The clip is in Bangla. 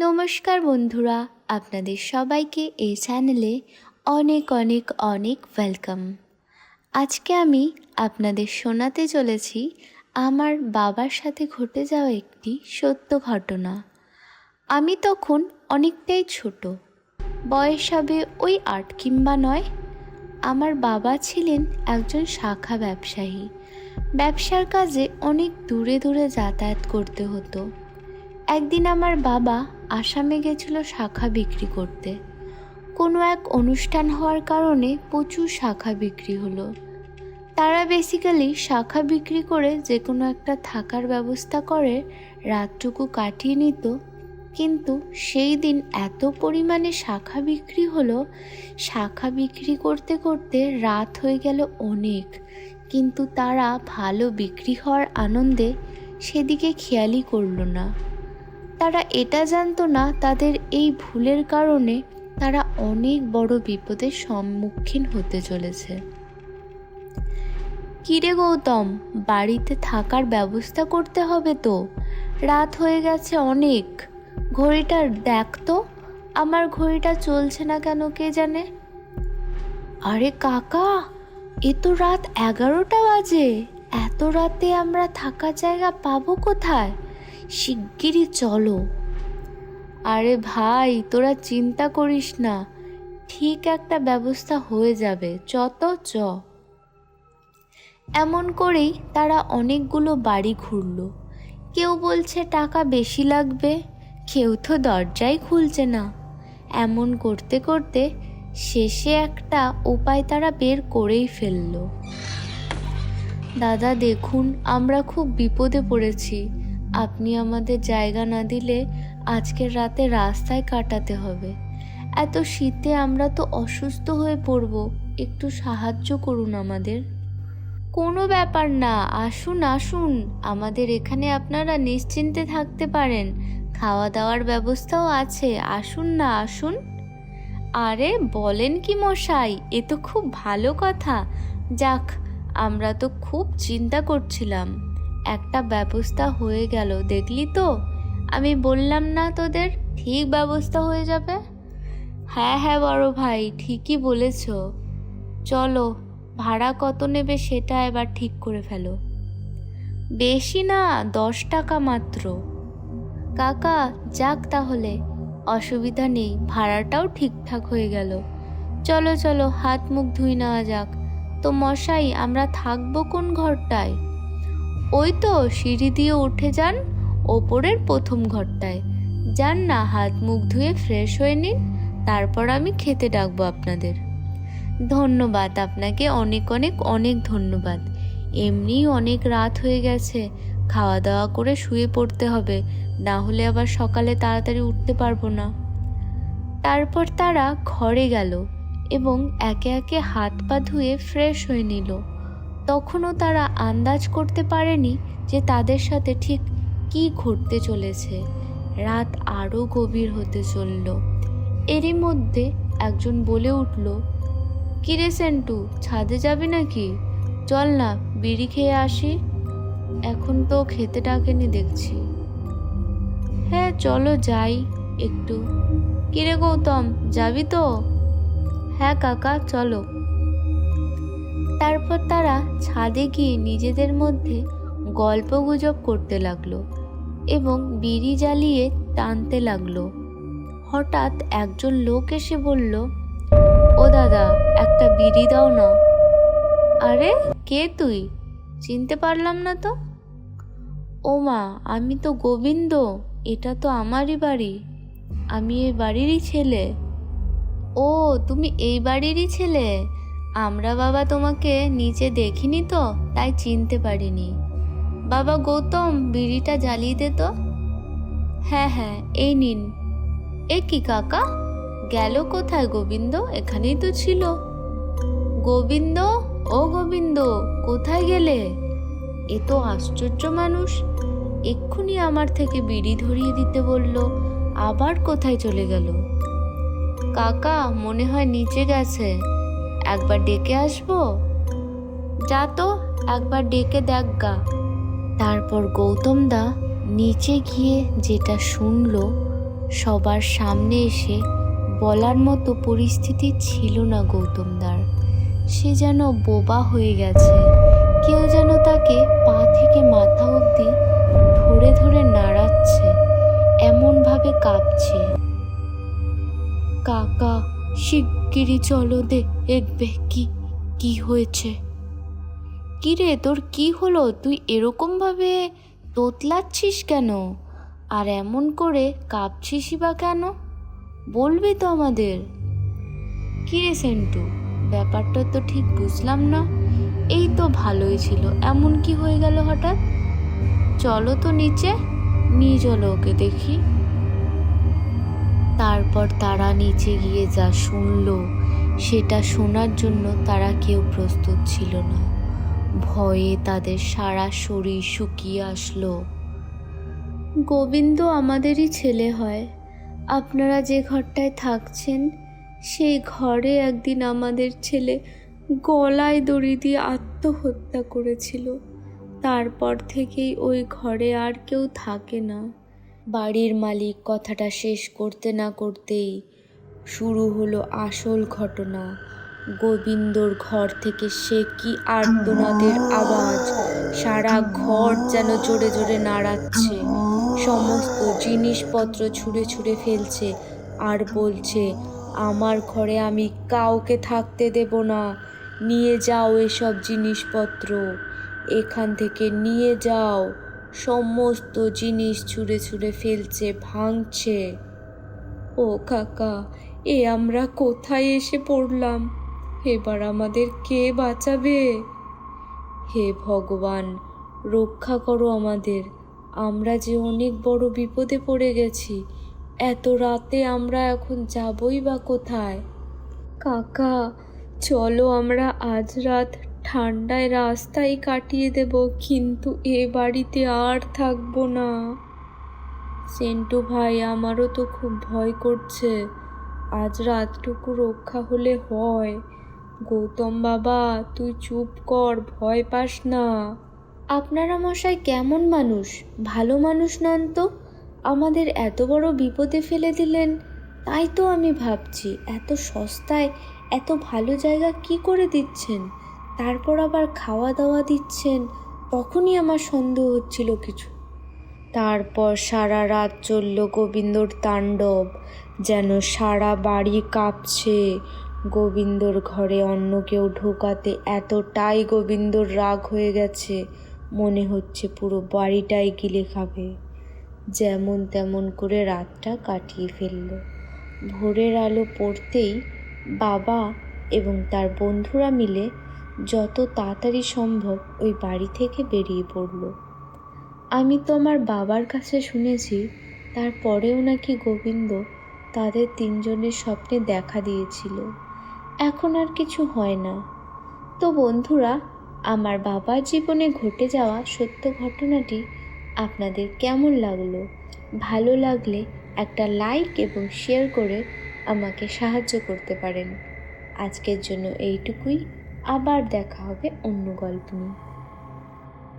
নমস্কার বন্ধুরা, আপনাদের সবাইকে এই চ্যানেলে অনেক অনেক অনেক ওয়েলকাম। আজকে আমি আপনাদের শোনাতে চলেছি আমার বাবার সাথে ঘটে যাওয়া একটি সত্য ঘটনা। আমি তখন অনেকটাই ছোট। বয়স হবে ওই আট কিংবা নয়। আমার বাবা ছিলেন একজন শাখা ব্যবসায়ী। ব্যবসার কাজে অনেক দূরে দূরে যাতায়াত করতে হতো। একদিন আমার বাবা আসামে গেছিল শাখা বিক্রি করতে। কোনো এক অনুষ্ঠান হওয়ার কারণে প্রচুর শাখা বিক্রি হলো। তারা বেসিক্যালি শাখা বিক্রি করে যে কোনো একটা থাকার ব্যবস্থা করে, রাতটুকু কাটিয়ে নিত। কিন্তু সেই দিন এত পরিমাণে শাখা বিক্রি হলো, শাখা বিক্রি করতে করতে রাত হয়ে গেল অনেক। কিন্তু তারা ভালো বিক্রি হওয়ার আনন্দে সেদিকে খেয়ালই করল না। তারা এটা জানতো না, তাদের এই ভুলের কারণে তারা অনেক বড় বিপদের সম্মুখীন হতে চলেছে। কিরে গৌতম, বাড়িতে থাকার ব্যবস্থা করতে হবে তো? রাত হয়ে গেছে অনেক। ঘড়িটা দেখ তো, আমার ঘড়িটা চলছে না কেন কে জানে? আরে কাকা, এ তো রাত এগারোটা বাজে। এত রাতে আমরা থাকার জায়গা পাবো কোথায়? শিগগিরই চলো। আরে ভাই, তোরা চিন্তা করিস না, ঠিক একটা ব্যবস্থা হয়ে যাবে যত চ। এমন করেই তারা অনেকগুলো বাড়ি ঘুরল। কেউ বলছে টাকা বেশি লাগবে, কেউ তো দরজাই খুলছে না। এমন করতে করতে শেষে একটা উপায় তারা বের করেই ফেলল। দাদা দেখুন, আমরা খুব বিপদে পড়েছি। আপনি আমাদের জায়গা না দিলে আজকের রাতে রাস্তায় কাটাতে হবে। এত শীতে আমরা তো অসুস্থ হয়ে পড়ব, একটু সাহায্য করুন আমাদের। কোনো ব্যাপার না, আসুন আসুন। আমাদের এখানে আপনারা নিশ্চিন্তে থাকতে পারেন। খাওয়া দাওয়ার ব্যবস্থাও আছে, আসুন না, আসুন। আরে, বলেন কি মশাই, এ তো খুব ভালো কথা। যাক, আমরা তো খুব চিন্তা করছিলাম। একটা ব্যবস্থা হয়ে গেল, দেখলি তো? আমি বললাম না তোদের ঠিক ব্যবস্থা হয়ে যাবে? হ্যাঁ হ্যাঁ বড় ভাই, ঠিকই বলেছ। চলো, ভাড়া কত নেবে সেটা এবার ঠিক করে ফেলো। বেশি না, দশ টাকা মাত্র। কাকা, যাক তাহলে, অসুবিধা নেই, ভাড়াটাও ঠিকঠাক হয়ে গেল। চলো চলো, হাত মুখ ধুই নেওয়া যাক। তো মশাই, আমরা থাকব কোন ঘরটায়? ওই তো সিঁড়ি দিয়ে উঠে যান ওপরের প্রথম ঘরটায়। যান না, হাত মুখ ধুয়ে ফ্রেশ হয়ে নিন, তারপর আমি খেতে ডাকবো আপনাদের। ধন্যবাদ, আপনাকে অনেক অনেক অনেক ধন্যবাদ। এমনিই অনেক রাত হয়ে গেছে খাওয়া দাওয়া করে শুয়ে পড়তে হবে, না হলে আবার সকালে তাড়াতাড়ি উঠতে পারব না। তারপর তারা ঘরে গেল এবং একে একে হাত পা ধুয়ে ফ্রেশ হয়ে নিল। তখনও তারা আন্দাজ করতে পারেনি যে তাদের সাথে ঠিক কি ঘটতে চলেছে। রাত আরও গভীর হতে চলল। এরই মধ্যে একজন বলে উঠল, কিরে সেন্টু, ছাদে যাবি নাকি? চল না, বিড়ি খেয়ে আসি। এখন তো খেতে ডাকেনি দেখছি। হ্যাঁ চলো যাই একটু। কিরে গৌতম, যাবি তো? হ্যাঁ কাকা, চলো। তারপর তারা ছাদে গিয়ে নিজেদের মধ্যে গল্প গুজব করতে লাগল এবং বিড়ি জ্বালিয়ে টানতে লাগল। হঠাৎ একজন লোক এসে বলল, ও দাদা, একটা বিড়ি দাও না। আরে, কে তুই? চিনতে পারলাম না তো? ও মা, আমি তো গোবিন্দ, এটা তো আমারই বাড়ি। আমি এই বাড়িরই ছেলে। ও, তুমি এই বাড়িরই ছেলে? আমরা বাবা তোমাকে নিচে দেখিনি তো, তাই চিনতে পারিনি। বাবা গৌতম বিড়িটা জ্বালিয়ে দে তো। হ্যাঁ হ্যাঁ এই নিন। এ কি কাকা? গেল কোথায় গোবিন্দ? এখানেই তো ছিল। গোবিন্দ? ও গোবিন্দ, কোথায় গেলে? এ তো আশ্চর্য মানুষ। এক্ষুনি আমার থেকে বিড়ি ধরিয়ে দিতে বলল, আবার কোথায় চলে গেল? কাকা, মনে হয় নিচে গেছে। একবার ডেকে আসব? যা তো, একবার ডেকে দেখ গা। তারপর গৌতম দা নিচে গিয়ে যেটা শুনল, সবার সামনে এসে বলার মতো পরিস্থিতি ছিল না গৌতমদার সে যেন বোবা হয়ে গেছে। কেউ যেন তাকে পা থেকে মাথা অবধি ধরে ধরে নাড়াচ্ছে, এমনভাবে কাঁপছে। কাকা শিগগিরই চলো দেখবে কি কি হয়েছে। কি রে, তোর কি হলো? তুই এরকম ভাবে তোতলাচ্ছিস কেন? আর এমন করে কাঁপছিসই বা কেন? বলবি তো আমাদের। কি রে সেন্টু, ব্যাপারটা তো ঠিক বুঝলাম না। এই তো ভালোই ছিল, এমন কি হয়ে গেল হঠাৎ? চলো তো নিচে, নিয়ে চলো ওকে দেখি। তারপর তারা নিচে গিয়ে যা শুনলো, সেটা শোনার জন্য তারা কেউ প্রস্তুত ছিল না। ভয়ে তাদের সারা শরীর শুকিয়ে আসলো। গোবিন্দ আমাদেরই ছেলে হয়। আপনারা যে ঘরটায় থাকছেন, সেই ঘরে একদিন আমাদের ছেলে গলায় দড়ি দিয়ে আত্মহত্যা করেছিল। তারপর থেকেই ওই ঘরে আর কেউ থাকে না। বাড়ির মালিক কথাটা শেষ করতে না করতেই শুরু হলো আসল ঘটনা। গোবিন্দর ঘর থেকে সে কি আর্তনাদের আওয়াজ? সারা ঘর যেন জোরে জোরে নাড়াচ্ছে। সমস্ত জিনিসপত্র ছুঁড়ে ছুঁড়ে ফেলছে আর বলছে, আমার ঘরে আমি কাউকে থাকতে দেব না। নিয়ে যাও এসব জিনিসপত্র। এখান থেকে নিয়ে যাও। সমস্ত জিনিস ছুঁড়ে ছুঁড়ে ফেলছে, ভাঙছে। ও কাকা, এ আমরা কোথায় এসে পড়লাম? এবার আমাদের কে বাঁচাবে? হে ভগবান, রক্ষা করো আমাদের। আমরা যে অনেক বড় বিপদে পড়ে গেছি, এত রাতে আমরা এখন যাবই বা কোথায়? কাকা, চলো আমরা আজ রাত ঠান্ডায় রাস্তায় কাটিয়ে দেব, কিন্তু এ বাড়িতে আর থাকব না। সেন্টু ভাই, আমারও তো খুব ভয় করছে। আজ রাতটুকু রক্ষা হলে হয়। গৌতম বাবা, তুই চুপ কর, ভয় পাস না। আপনারা মশাই কেমন মানুষ? ভালো মানুষ নন তো? আমাদের এত বড় বিপদে ফেলে দিলেন। তাই তো আমি ভাবছি, এত সস্তায়, এত ভালো জায়গা কি করে দিচ্ছেন? তারপর আবার খাওয়া দাওয়া দিচ্ছেন, তখনই আমার সন্দেহ হচ্ছিল কিছু। তারপর সারা রাত চলল গোবিন্দর তাণ্ডব, যেন সারা বাড়ি কাঁপছে। গোবিন্দর ঘরে অন্য কেউ ঢোকাতে এতটাই গোবিন্দর রাগ হয়ে গেছে, মনে হচ্ছে পুরো বাড়িটাই গিলে খাবে। যেমন তেমন করে রাতটা কাটিয়ে ফেলল। ভোরের আলো পড়তেই বাবা এবং তার বন্ধুরা মিলে যত তাড়াতাড়ি সম্ভব ওই বাড়ি থেকে বেরিয়ে পড়ল। আমি তো আমার বাবার কাছে শুনেছি, তারপরেও নাকি গোবিন্দ তাদের তিনজনের স্বপ্নে দেখা দিয়েছিল। এখন আর কিছু হয় না। তো বন্ধুরা, আমার বাবার জীবনে ঘটে যাওয়া সত্য ঘটনাটি আপনাদের কেমন লাগল? ভালো লাগলে একটা লাইক এবং শেয়ার করে আমাকে সাহায্য করতে পারেন। আজকের জন্য এইটুকুই। আবার দেখা হবে অন্য গল্প নিয়ে।